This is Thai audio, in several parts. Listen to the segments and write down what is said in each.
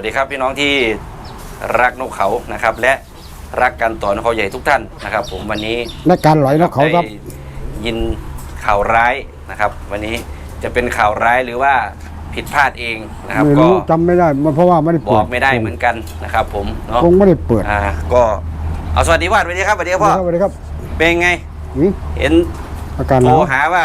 วัสดีครับพี่น้องที่รักนกเขานะครับ และรักการต่อนกเขาใหญ่ทุกท่านนะครับ ผมวันนี้และการไหลนกเขาครับ ได้ยินข่าวร้ายนะครับ วันนี้จะเป็นข่าวร้ายหรือว่าผิดพลาดเองนะครับ ไม่ก็รู้จำไม่ได้มันเพราะว่าไม่ได้บเปิอดกไม่ได้เหมือนกันนะครับ ผมเนาะคงไม่ได้เปิดอ่าก็เอาสวัสดีวาดสวัสดีครับสวัสดีครับพ่อสวัสดีครับเป็นไง หืมเห็นอาการหโทรนาวหาว่า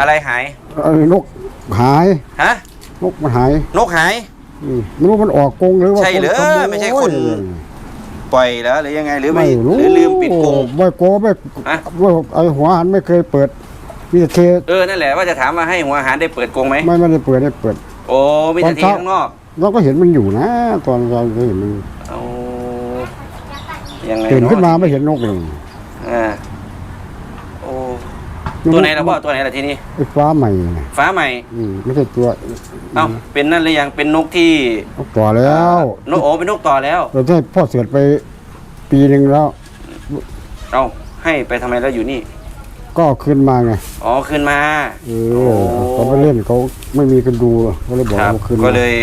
อะไรหายเอ้ยนกหายฮะ นกมันหายนกหายอืมไม่รู้มันออกกรงหรือว่าใช่เหรอขโย ไม่ใช่คน ปล่อยแล้วหรือยังไงหรือไม่ไม่รู้หรือลืมปิดกรง ไม่โกไม่ฮะว่าไอหัวหันไม่เคยเปิดมีแต่เทเออนั่นแหละว่าจะถามว่าให้หัวอาหารได้เปิดกรงไหมไม่ไม่ได้เปิดได้เปิด โอ้มีแต่ตอนทีเช้าข้างนอกเราก็เห็นมันอยู่นะ ตอนเราเห็นมันเอายังไงตื่นขึ้นมาเะไม่เห็นนกเลยอ่าโอ้ ตัวไหนล่ะพ่อตัวไหนล่ะทีนี้ไอ้ฟ้าใหม่นะฟ้าใหม่ อืมไม่ใช่ตัวเอ้าเป็นนั่นหรือยังเป็นนกที่นกต่อแล้วนกโอ้เป็นนกต่อแล้วเราได้พ่อเสือไปปีหนึ่งแล้ว เอาให้ไปทำไมแล้วอยู่นี่ ก็เอาขึ้นมาไงอ๋อขึ้นมาเออเขาไปเล่นเขาไม่มีคนดูเขาเลยบอกครับเอาขึ้นมาก็เลย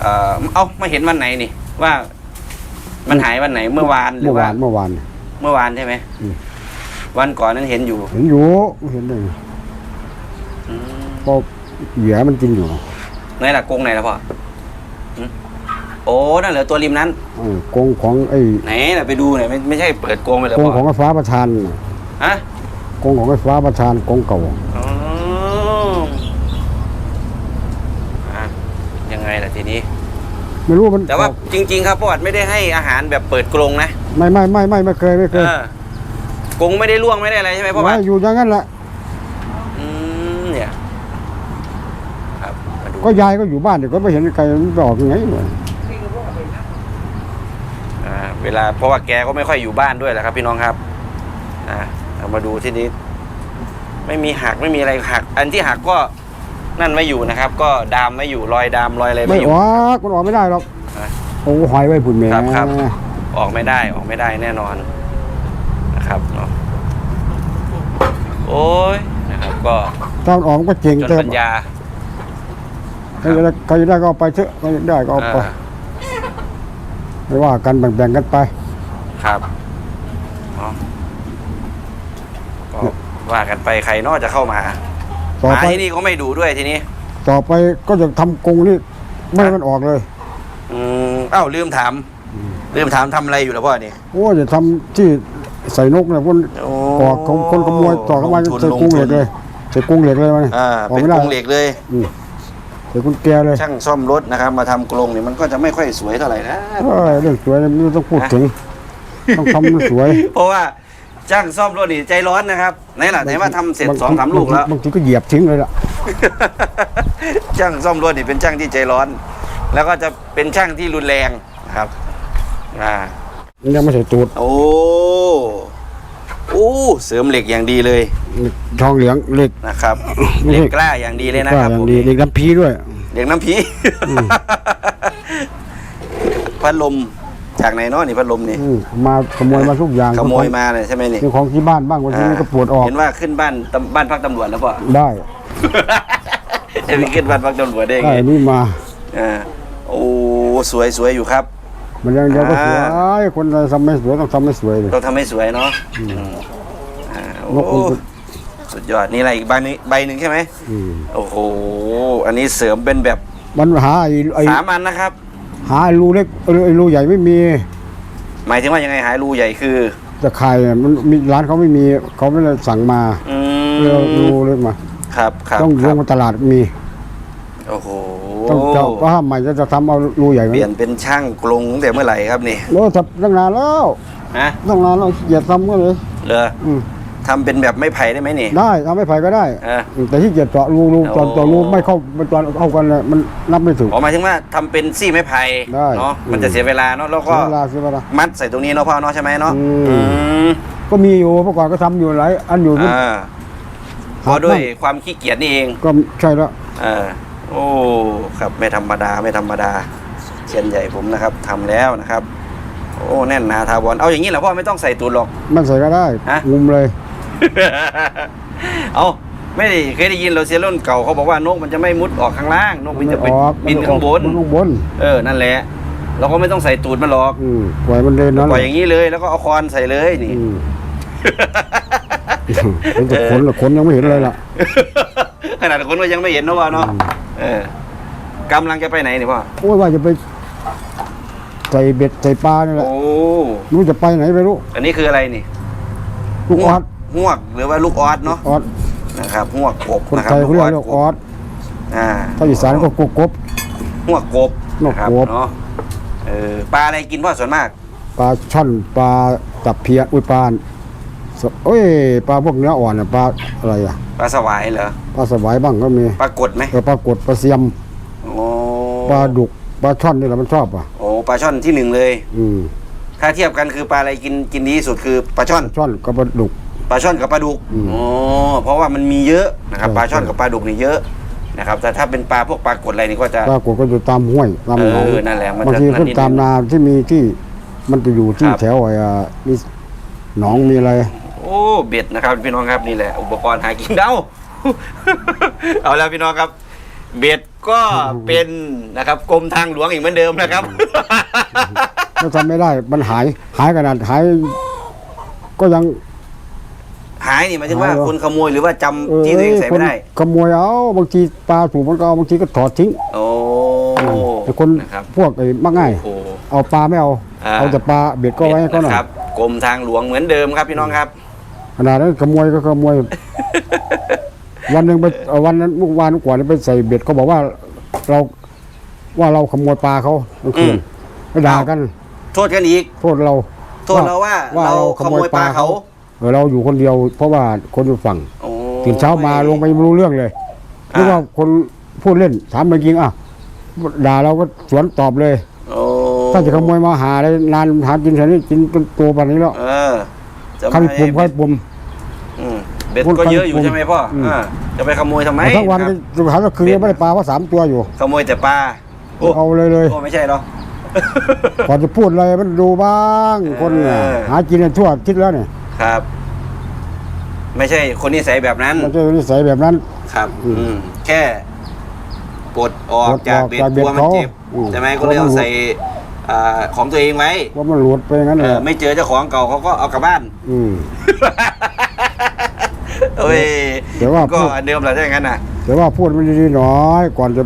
เอ่อเอ้ามาเห็นวันไหนนี่ว่า มันหายวันไหนเมื่อวานหรืเมื่ออว่าวานเมื่อวาน เมื่อวานใช่ไหมอืม วันก่อนนั้นเห็นอยู่ เห็นอยู่เห็นเลยอืมก็เหยื่อมันกินอยู่ไหนล่ะกรงไหนล่ะพ่อหึโอ้นั่นเหรอตัวริมนั้นเออกรงของไอ้ไหนล่ะไปดูหน่อยไม่ไม่ใช่เปิดกรงไปเลยกรงพ่อของไอ้ฟ้าประธานน่ะฮะกรงของไอ้ฟ้าประธานกรงเก่าอ๋ออะยังไงล่ะทีนี้ ไม่รู้มันแต่ว่าจริง ๆ ครับพ่อไม่ได้ให้อาหารแบบเปิดกรงนะ ไม่ไม่ไม่ไม่ไม่เคยไม่เคเอยอ กรงไม่ได้ล่วงไม่ได้อะไรใช่ไหมพ่อไม่บ้านอยู่อย่างนั้นแหละอืมเนี่ยครับมาดูก็ยายก็อยู่บ้านเดี๋ยวก็ไม่เห็นใครมันไปออกยังไงเลยอ่าเวลาเพราะว่าแกก็ไม่ค่อยอยู่บ้านด้วยแหละครับ พี่น้องครับอ่าเอามาดูที่นี้ ไม่มีหักไม่มีอะไรหัก อันที่หักก็นั่นไม่อยู่นะครับ ก็ดามไม่อยู่รอยดามรอยอะไรไม่ไม่อยู่ ออกมันออกไม่ได้หรอกอะ โอ้หอยไว้ผุนแม่ครับครับ ออกไม่ได้ออกไม่ได้แน่นอนนะครับเนาะโอ้ยนะครับก็ถ้ามันออกมันก็เจ๋งจนเติมปัญญาใครจะได้ใครจะได้ก็เอาไปเถอะใครจะได้ก็เอาไป อ่าไม่ว่ากันแบ่งๆกันไป ครับเนาะก็ว่ากันไปใครนอกจะเข้ามาต่อหมาไปที่นี่ก็ไม่ดูด้วยทีนี้ ต่อไปก็จะทำกรงนี่ไม่ให้มันออกเลย อืมเอ้าลืมถาม ลืมถามทำอะไรอยู่แล้วพ่อนี่โอ้จะทำที่ใส่นกเนี่ยคนโอ้ ออกของคนขโมยต่อเข้ามาลงทุนใส่กรงเหล็กเลยใส่กรงเหล็กเลยมันอ่าออกเป็นไม่ได้กรงเหล็กเลย อืมใส่กุญแจเลยช่างซ่อมรถนะครับ มาทำกรงเนี่ยมันก็จะไม่ค่อยสวยเท่าไหร่นะ เอ้ยเรื่องสวยนี่ไม่ต้องพูดถึง ต้องทำมันสวยเพราะว่าช่างซ่อมรถนี่ใจร้อนนะครับไหนล่ะไหนว่าทำเสร็จบสองสามลูกแล้ว บางทีก็เหยียบทิ้งเลยล่ะ ช่างซ่อมรถนี่เป็นช่างที่ใจร้อน แล้วก็จะเป็นช่างที่รุนแรงนะครับอ่ามันยังไม่ใส่ตูด โอ้ อ้เสริมเหล็กอย่างดีเลยทองเหลืองเหล็กนะครับไม่เหใช่ล็กกล้าอย่างดีเลยนะก็ครับอย่าผงมดีเหล็กน้ำพีด้วย เหล็กน้ำผีพัดลมจากไหนเนาะนี่พัดลมนี่อืมมาขโมยมาทุกอย่างขโมยมาเลยใช่ไหมนี่เป็นของที่บ้านบ้างบางทีมันก็ปวดออก เห็นว่าขึ้นบ้านตำบ้านพักตำรวจแล้วป่ะ ได้จะมีขึ้นบ้านพักตำรวจได้ได้ไงนี่มา อ่าโอ้สวยสวยอยู่ครับ มันยังเดียวก็สวยอ่าคนเราทำไม่สวยต้องทำไม่สวยเลยต้องทำให้สวยเนาะอืมอ่าโอ้นกมันก็สุดยอดนี่อะไรอีกใบนึงใบหนึ่งใช่ไหมอืมโอ้โหอันนี้เสริมเป็นแบบมันหาไอ้ไอ้สามอันนะครับ หาไอ้รูเล็กไอ้ไอ้รูใหญ่ไม่มี หมายถึงว่ายังไงหายรูใหญ่คือจะขายอะมันมีร้านเขาไม่มีเขาไม่ได้สั่งมาอืเรือมรูเล็กมา ครับครับต้องคลรังบมาตลาดมี โอ้โหต้องเจ้าว่าใหม่จะจะทำเอารูใหญ่ไหมเปลี่ยนเป็นช่างกรงตั้งแต่เมื่อไหร่ครับนี่โอ้ทำตั้งนานแล้วฮะตั้งนานแล้วเหยียดทำก็เลยเลออืมทำเป็นแบบไม่ไผ่ได้ไหมนี่ ได้ทำไม่ไผ่ก็ได้เออแต่ที่เกียจเจาะรูรูตอนโอ้เจาะรูไม่เข้ามันตอนเข้ากันเลยมันนับไม่ถึงออกมาถึงว่าทำเป็นซี่ไม้ไผ่ได้เนาะมันอืมจะเสียเวลาเนาะแล้วก็เสียเวลาเสียเวลามัดใส่ตรงนี้เนาะพ่อเนาะใช่ไหมเนาะอืมอืมก็มีอยู่เมื่อก่อนก็ทำอยู่หลายอันอยู่อ่าเพราะด้วยความขี้เกียจนี่เองก็ใช่แล้วเออ โอ้ครับไม่ธรรมดาไม่ธรรมดาเชียนใหญ่ผมนะครับทำแล้วนะครับ โอ้แน่นหนาทาวรเอาอย่างนี้แหละพ่อไม่ต้องใส่ตูดหรอก มันใส่ก็ได้ฮะ งุมเลย เอาไม่ได้เคยได้ยินเราเซียนรุ่นเก่าเขาบอกว่านกมันจะไม่มุดออกข้างล่างนกมันจะไปออกบินข้างบน มัข้างบนเออนั่นแหละ เราก็ไม่ต้องใส่ตูดมันหรอกอืมปล่อยมันเดินนั่นปล่อยอย่างนี้เลยแล้วก็เอาคอนใส่เลยนี่ อืมเห็นแต่ขนละขนยังไม่เห็นเลยล่ะ ขนาดคนก็ยังไม่เห็นนะว่าเนาะ เออกำลังจะไปไหนนี่พ่อ โอ้ยว่าจะไปใส่เบ็ดใส่ปลานี่แหละโอ้ไม่รู้จะไปไหนไม่รู้อันนี้คืออะไรนี่ลูกออดหวกหรือว่าลูกออสเนาะออดนะครับหวกกบคนนะครัไทบยเขาเรียกลูกออดอ่าถ้าอีสานก็กบกบ หวกกบหวกนะครับกบ เนาะเออปลาอะไรกินพ่อส่วนมาก ปลาช่อนปลาตับเพียอุ้ยปลา สเอ้ยปลาพวกเนื้ออ่อนน่ะปลาอะไรอะปลาสวายเหรอปลาสวายบ้างก็มีปลากดไหมเออปลากดปลาเสียมโอ้ปลาดุกปลาช่อนนี่แหละมันชอบอะโอ้ปลาช่อนที่หนึ่งเลย อืมถ้าเทียบกันคือปลาอะไรกินกินดีที่สุดคือปลาช่อนช่อนกับปลาดุก ปลาช่อนกับปลาดุกอืมโอ้เพราะว่ามันมีเยอะนะครับใช่ ปลาช่อนใช่กับปลาดุกนี่เยอะนะครับแต่ถ้าเป็นปลาพวกปลากดอะไรนี่ก็จะ ปลากดก็อยู่ตามห้วยตามหนองเออนั่นแหละมันบางจะทีนั่นขึ้นนิดนึงตามนาที่มีที่มันจะอยู่ที่ครับแถวไอ้อะมีหนองมีอะไร โอ้เบ็ดนะครับพี่น้องครับนี่แหละ อุปกรณ์หากินเด้าเอาแล้วพี่น้องครับ เบ็ดก็เป็นนะครับกรมทางหลวงอีกเหมือนเดิมนะครับถ้าทำไม่ได้มันหายหายขนาดหาย ก็ยังหายนี่หมายถึงว่าหายเหรอคนขโมยหรือว่าจำเออที่ตัวเองใส่ไม่ได้คนขโมยเอาบางทีปลาถูกมันก็เอาบางทีก็ถอดทิ้งโอ้แต่คนนะครับพวกไอ้มักง่ายโอ้โหเอาปลาไม่เอาอ่าเอาแต่ปลาเบ็ดก็ไว้ให้เขาหน่อยนะครับกรมทางหลวงเหมือนเดิมครับพี่น้องครับ ขนาดนั้นขโมยก็ขโมย วันหนึ่งไปเอ่อวันนั้นเมื่อวานก่อนไปใส่เบ็ดเขาบอกว่าเราว่าเราขโมยปลาเขาเมื่อคืนอืมไปด่ากัน โทษกันอีก โทษเรา โทษเราว่าเราขโมยปลาเขาเออเราอยู่คนเดียว เพราะว่าคนอยู่ฝั่งโอ้ตื่นเช้ามาลงไปไม่รู้เรื่องเลยหรือว่าคนพูดเล่นถามจริงๆอะด่าเราก็สวนตอบเลยโอ้ถ้าจะขโมยมาหาอะไรนานหากินแถวนี้กินจนตัวปันนี้แล้วเออ จะขั้นไม่ปุ่มขั้นปุ่มอืมเบ็ดพูดก็เยอะอยู่ขั้นใช่ไหมพ่ออืมอ่าจะไปขโมยทำไมทั้งวันครับสุดท้ายก็คือยังไม่ได้ปลาว่าสามตัวอยู่ ขโมยแต่ปลาโอ้เอาเลยเลยโอ้ไม่ใช่เนาะก่อนจะพูดอะไรมันดูบ้างคนเนี่ยเออหากินกันทั่วทิศแล้วเนี่ยครับ ไม่ใช่คนนิสัยแบบนั้นมันจะนิสัยแบบนั้น ครับ อืมอืมแค่ปลดออกปลดจากออกเบ็ดจากกเบ็ดลัวมันเจ็บเขาอืมใช่ไหมก็เลยเอาใส่ อ่าของตัวเองไว้ว่ามันหลุดไปอย่างนั้นเอเลยอไม่เจอเจ้าของเก่าเขาก็เอากลับบ้าน อืมเอ้ยเดี๋ยวว่าก็พูดอันเดิมแหละถ้าอย่างนั้นน่ะ แต่ว่าพูดมันดีๆหน่อย ก่อนจะ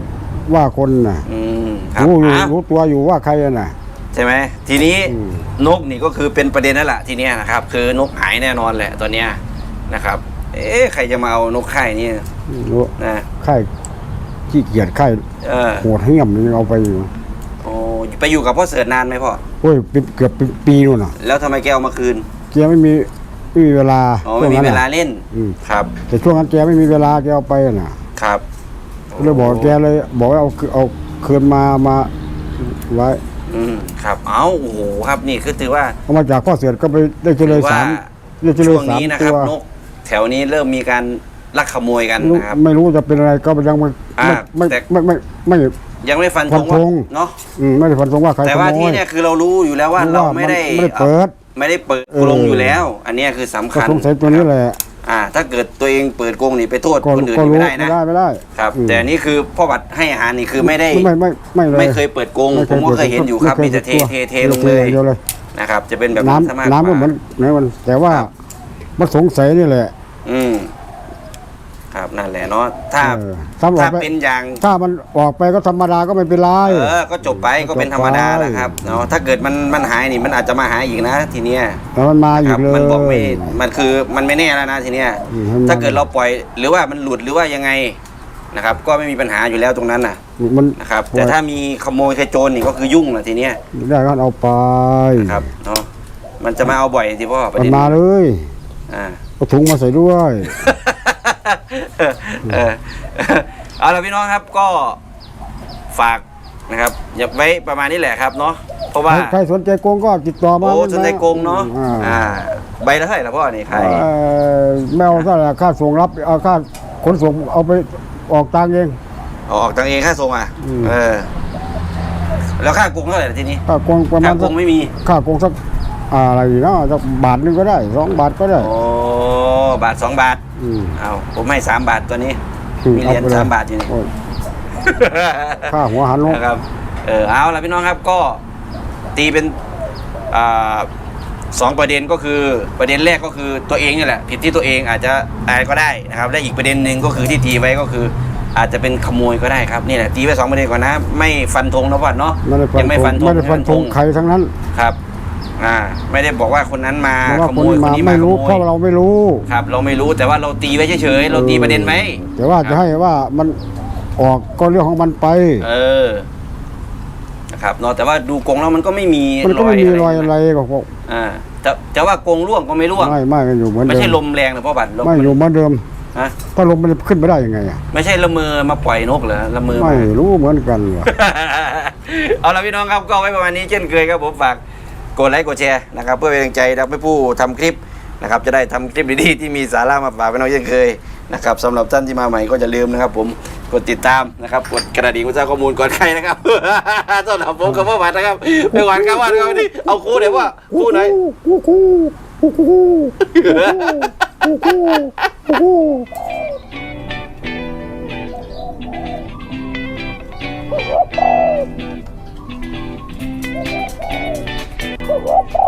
ว่าคนน่ะอืมครับรู้อยู่อะรู้ตัวอยู่ว่าใครน่ะ ใช่ไหมทีนี้อืม นกนี่ก็คือเป็นประเด็นนั่นแหละทีเนี้ยนะครับ คือนกหายแน่นอนแหละตอนเนี้ยนะครับ เอ๊ะใครจะมาเอานกไข่นี่รู้นะใครขี้เกียจใครเออโหดเหี้ยมยังเอาไปอยู่โอ้ ไปอยู่กับพ่อเสือนานไหมพ่อโอ้ยเป็นเกือบเป็นปีนู่นน่ะแล้วทำไมแกเอามาคืนแกไม่มีไม่มีเวลาอ๋อไม่มีช่งเวนั้นลาน่ะเล่นอืมครับแต่ช่วงนั้นแกไม่มีเวลาแกเอาไปน่ะครับก็เลยบอกแกเลยบอกว่าเอาเอาคืนมามาไว้อืมครับ เอาโอ้โหครับนี่คือถือว่าเอามาจากพ่อเสือก็ไปได้เจริญถือว่าสามได้เจริช่ญวงสามนี้นะคตัรับว นกแถวนี้เริ่มมีการลักขโมยกันไม่รู้นะครับ ไม่รู้จะเป็นอะไรก็ยังไม่อ่าไม่แต่ ไม่ไม่ไม่ไม่ ยังไม่ฟันธงฟันธว่าง เนาะอืมไม่ได้ฟันธงว่าใครแต่ขว่าโมที่ย เนี่ยคือเรารู้อยู่แล้วว่ารู้เราว่าไม่ได้มันไม่ได้เปิดไม่ได้เปิดเออกรงอยู่แล้ว อันเนี้ยคือสำก็คัญสงสัยตัวนี้แหละอ่า ถ้าเกิดตัวเองเปิดกรงนี่ไปโทษก็คนอื่นก็นี่รู้ไม่ได้ไม่นะ ได้ไม่ได้ครับ อืมแต่อันนี่คือพ่อบัตรให้อาหารนี่คือไม่ได้ ไม่ไม่ไม่เลยไม่เคยเปิดกรงไม่ผมก็เคยเห็นอยู่ครับไมีแต่เทตัวเทเทลงเลยเดียวเลย นะครับ จะเป็นแบบนั้นซะมากน้ำน้ำก็กว่า เหมือนเหมือนมันแต่ว่าครับ มันสงสัยนี่แหละ อืมครับ นั่นแหละเนาะถ้าเออถ้าออถ้ากไป เป็นอย่าง ถ้ามันออกไปก็ธรรมดาก็ไม่เป็นไร เออ ก็จบไปก็เป็นธรรมดาแหล้วครับเนาะถ้าเกิดมันมันหายนี่มันอาจจะมาหาอีกนะทีเนี้ยแต่มันมาอีครักเลย มันบอกไม่มันคือมันไม่แน่แล้วนะทีเนี้ยอืมให้มันถ้าเกิดเราปล่อยหรือว่ามันหลุดหรือว่ายังไงนะครับ ก็ไม่มีปัญหาอยู่แล้วตรงนั้นน่ะมันนะครับ แต่ถ้ามีขโมยขโจรนี่ก็คือยุ่งนะทีเนี้ยได้ก็เอาไปนะครับเนาะมันจะมาเอาบ่อยสิพ่อประมันเด็นมาเลยอ่าเอาถุงมาใส่ด้วย เออเออเอาละพี่น้องครับก็ฝากนะครับอย่าไว้ประมาณนี้แหละครับเนาะเพราะว่าใครใครสนใจโกงก็ติดต่อมาโอ้สนใจโกงเนาะอ่าอ่าใบละเท่าไหร่ละพ่อนี่ขายเอ่อไม่เอาเท่าไหร่ค่าส่งรับเอาค่าขนส่งเอาไปออกตังค์เองเอาออกตังเองค่าส่งอะอืมเออ แล้วค่ากรุงเท่าไหร่ล่ะทีนี้ค่าโกงประมาค่าณกสัรุกงไม่มีค่าโกงสักอะไรเนาะสักบาทหนึงก็ได้สองบาทก็ได้โอ้ บาทสองบาทอืมเอาผมให้สามบาทตัวนี้อืมีเหรียญอไปลสามบาทอยู่นี่โอ้ยค่าหัวหันลงนะครับ เออเอาละพี่น้องครับก็ตีเป็นอ่าสองประเด็นก็คือประเด็นแรกก็คือตัวเองนี่แหละผิดที่ตัวเองอาจจะอายก็ได้นะครับและอีกประเด็นหนึ่งก็คือที่ตีไว้ก็คือ อาจจะเป็นขโมยก็ได้ครับนี่แหละตีไว้สองประเด็นก่อนนะ ไม่ฟันธงนะพ่อเนาะไม่ได้ฟันยังไม่ธฟังนธงไม่ได้ฟันธงใครทั้งนั้น ครับ อ่า ไม่ได้บอกว่าคนนั้นมาเพราะว่าขคโมนยนี้คนมานี้ไม่มาขรู้โมเพราะยเราไม่รู้ ครับ เราไม่รู้แต่ว่าเราตีไว้เฉยๆเราตีประเด็นไว้ แต่ว่าจะให้ว่ามันออกก็เรื่องของมันไป เออ นะครับเนาะแต่ว่าดูกรงแล้วมันก็ไม่มีมันก็ไม่มีรอยนะอะไรก็บอกอ่าจะจะว่ากรงร่วงก็ไม่ร่วง ไม่ไม่มันอยู่เหมือนไม่เดิใช่ลมมแรงนะพ่อบัตรลมไม่อยู่เหมือนเดิมฮะถ้าลมมันจะขึ้นไปได้ยังไงอะไม่ใช่ละเมอมาปล่อยนกเหรอละเมอไม่มารู้เหมือนกันว่ะ เอาละพี่น้องครับก็ไว้ประมาณนี้เช่นเคยครับผมฝาก กดไลค์กดแชร์นะครับเพื่อเป็นกำลังใจนะครับให้ผู้ทำคลิปนะครับจะได้ทำคลิปดีๆที่มีสาระมาฝากไปน้องเช่นเคยนะครับสำหรับท่านที่มาใหม่ก็จะลืมนะครับ ผมกดติดตามนะครับกดกระดิ่งเพื่อทราบข้อมูลก่อนใครนะครับสำหรับผมกับพ่อหวานนะครับไปหวานครับหวานครับนี่เอาคู่เดี๋ยวว่าคู่ไหนคู่ Пока-пока.